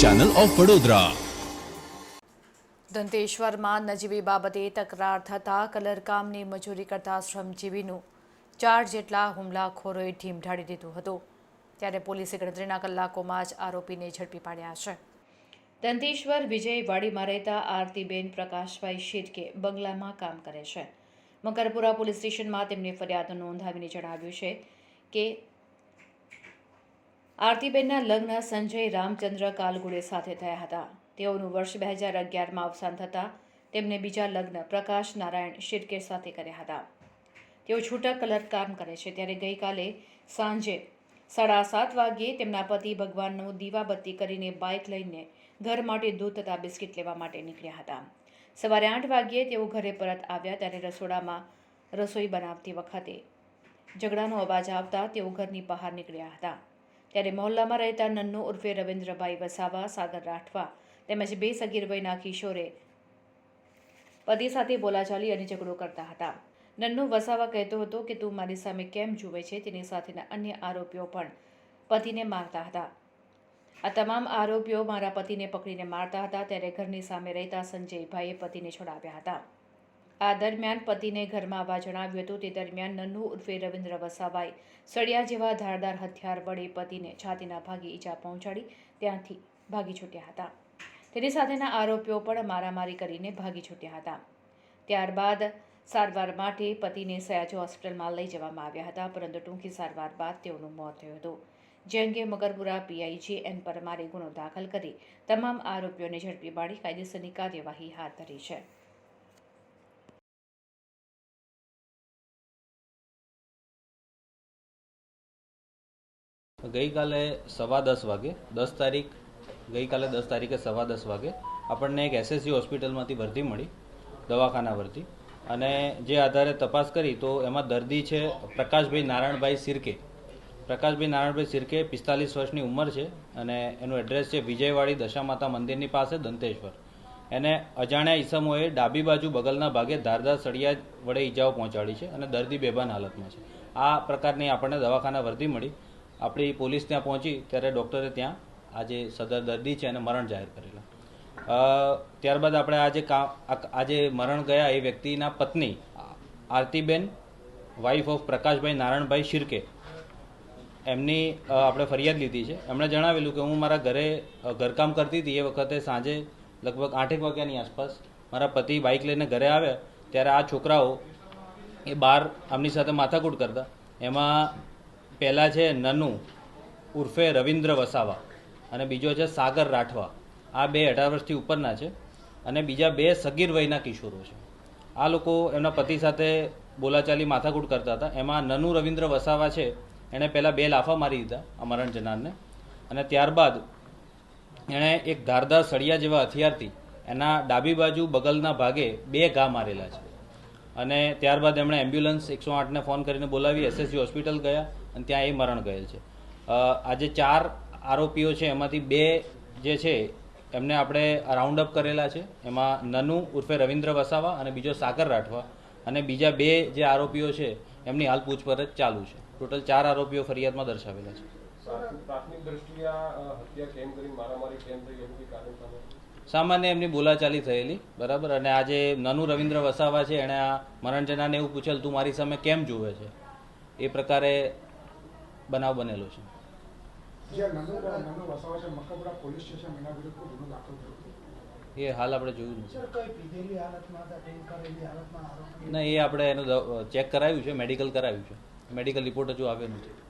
Channel of Vadodara દંતેશ્વરમાં નજીવી બાબતે તકરાર થતાં કલરકામની મજૂરી કરતા શ્રમજીવીનું ચાર જેટલા હુમલાખોરોએ ઢીમ ઢાળી દીધું હતું. ત્યારે પોલીસે ગણતરીના કલાકોમાં જ આરોપીને ઝડપી પાડ્યા છે. દંતેશ્વર વિજયવાડીમાં રહેતા આરતીબેન પ્રકાશભાઈ શિરકે બંગલામાં કામ કરે છે. મકરપુરા પોલીસ સ્ટેશનમાં તેમની ફરિયાદ નોંધાવીને જણાવ્યું છે કે આરતીબેનના લગ્ન સંજય, રામચંદ્ર, કાલગુડે સાથે થયા હતા. તેઓનું વર્ષ બે હજાર અગિયારમાં અવસાન થતાં તેમને બીજા લગ્ન પ્રકાશ નારાયણ શિરકે સાથે કર્યા હતા. તેઓ છૂટક કલર કામ કરે છે. ત્યારે ગઈકાલે સાંજે સાડા સાત વાગ્યે તેમના પતિ ભગવાનનું દીવાબત્તી કરીને બાઇક લઈને ઘર માટે દૂધ તથા બિસ્કિટ લેવા માટે નીકળ્યા હતા. સવારે આઠ વાગ્યે તેઓ ઘરે પરત આવ્યા ત્યારે રસોડામાં રસોઈ બનાવતી વખતે ઝઘડાનો અવાજ આવતા તેઓ ઘરની બહાર નીકળ્યા હતા. ત્યારે મહોલ્લામાં રહેતા નન્નુ ઉર્ફે રવિન્દ્રભાઈ વસાવા, સાગર રાઠવા તેમજ બે સગીર કિશોરે પતિ સાથે બોલાચાલી અને ઝઘડો કરતા હતા. નન્નુ વસાવા કહેતો હતો કે, તું મારી સામે કેમ જુએ છે? તેની સાથેના અન્ય આરોપીઓ પણ પતિને મારતા હતા. આ તમામ આરોપીઓ મારા પતિને પકડીને મારતા હતા. ત્યારે ઘરની સામે રહેતા સંજયભાઈએ પતિને છોડાવ્યા હતા. આ દરમિયાન પતિને ઘરમાં આવવા જણાવ્યું હતું. તે દરમિયાન નન્નુ ઉર્ફે રવિન્દ્ર વસાવાએ સળિયા જેવા ધારદાર હથિયાર વડે પતિને છાતીના ભાગે ઈજા પહોંચાડી ત્યાંથી ભાગી છૂટ્યા હતા. તેની સાથેના આરોપીઓ પણ મારામારી કરીને ભાગી છૂટ્યા હતા. ત્યારબાદ સારવાર માટે પતિને સયાજી હોસ્પિટલમાં લઈ જવામાં આવ્યા હતા, પરંતુ ટૂંકી સારવાર બાદ તેઓનું મોત થયું હતું. જે અંગે મગરપુરા પીઆઈજી એન પરમારે ગુનો દાખલ કરી તમામ આરોપીઓને ઝડપી પાડી કાયદેસરની કાર્યવાહી હાથ ધરી છે. ગઈકાલે સવા દસ વાગે, દસ તારીખ, ગઈકાલે દસ તારીખે સવા દસ વાગે આપણને એક એસએસસી હોસ્પિટલમાંથી વર્ધી મળી, દવાખાના વર્દી અને જે આધારે તપાસ કરી તો એમાં દર્દી છે પ્રકાશભાઈ નારાયણભાઈ સિરકે. પ્રકાશભાઈ નારાયણભાઈ સિરકે પિસ્તાલીસ વર્ષની ઉંમર છે અને એનું એડ્રેસ છે વિજયવાડી દશામાતા મંદિરની પાસે, દંતેશ્વર. એને અજાણ્યા ઈસમોએ ડાબી બાજુ બગલના ભાગે ધારદાર સળિયા વડે ઈજાઓ પહોંચાડી છે અને દર્દી બેભાન હાલતમાં છે. આ પ્રકારની આપણને દવાખાના વર્ધી મળી. આપણી પોલીસ ત્યાં પહોંચી, ત્યારે ડૉક્ટરે ત્યાં આ જે સદર દર્દી છે એને મરણ જાહેર કરેલા. ત્યારબાદ આપણે આજે કામ આજે મરણ ગયા એ વ્યક્તિના પત્ની, આરતીબેન વાઇફ ઓફ પ્રકાશભાઈ નારાયણભાઈ શિરકે. એમની આપણે ફરિયાદ લીધી છે. એમણે જણાવેલું કે હું મારા ઘરે ઘરકામ કરતી હતી. એ વખતે સાંજે લગભગ આઠેક વાગ્યાની આસપાસ મારા પતિ બાઇક લઈને ઘરે આવ્યા. ત્યારે આ છોકરાઓ એ બહાર આમની સાથે માથાકૂટ કરતા. એમાં પહેલાં છે નનુ, ઉર્ફે રવિન્દ્ર વસાવા અને બીજો છે સાગર રાઠવા. આ બે અઢાર વર્ષથી ઉપરના છે અને બીજા બે સગીર વયના કિશોરો છે. આ લોકો એમના પતિ સાથે બોલાચાલી માથાકૂટ કરતા હતા. એમાં નનુ, રવિન્દ્ર વસાવા છે, એણે પહેલાં બે લાફા મારી દીધા અમરણ જનારને અને ત્યારબાદ એણે એક ધારદાર સળિયા જેવા હથિયારથી એના ડાબી બાજુ બગલના ભાગે બે ઘા મારેલા છે. અને ત્યારબાદ એમણે એમ્બ્યુલન્સ એકસો આઠને ફોન કરીને બોલાવી એસએસજી હોસ્પિટલ ગયા અને ત્યાં એ મરણ ગયેલ છે. આજે ચાર આરોપીઓ છે, એમાંથી બે જે છે, એમને આપણે રાઉન્ડ અપ કરેલા છે. એમાં નનુ ઉર્ફે રવિન્દ્ર વસાવા અને બીજો સાગર રાઠવા અને બીજા બે જે આરોપીઓ છે, એમની હાલ પૂછપરછ ચાલુ છે. ટોટલ ચાર આરોપીઓ ફરિયાદમાં દર્શાવેલા છે. પ્રાથમિક દ્રષ્ટિએ હત્યા કેમ કરી મારામારી કેમ થઈ, એનું સામાન્ય એમની બોલાચાલી થયેલી બરાબર? અને આજે નનુ રવિન્દ્ર વસાવા છે એણે આ મરણજનાને એવું પૂછેલ તું મારી સામે કેમ જુએ છે? એ પ્રકારે બનાવ બનેલો છે. એ હાલ આપણે જોયું નથી. સર કઈ પીધેલી હાલતમાં હતા ડ્રિંક કરેલી હાલતમાં આરોપી? ના એ આપણે એનું ચેક કરાવ્યું છે મેડિકલ કરાવ્યું છે. મેડિકલ રિપોર્ટ હજુ આવ્યો નથી.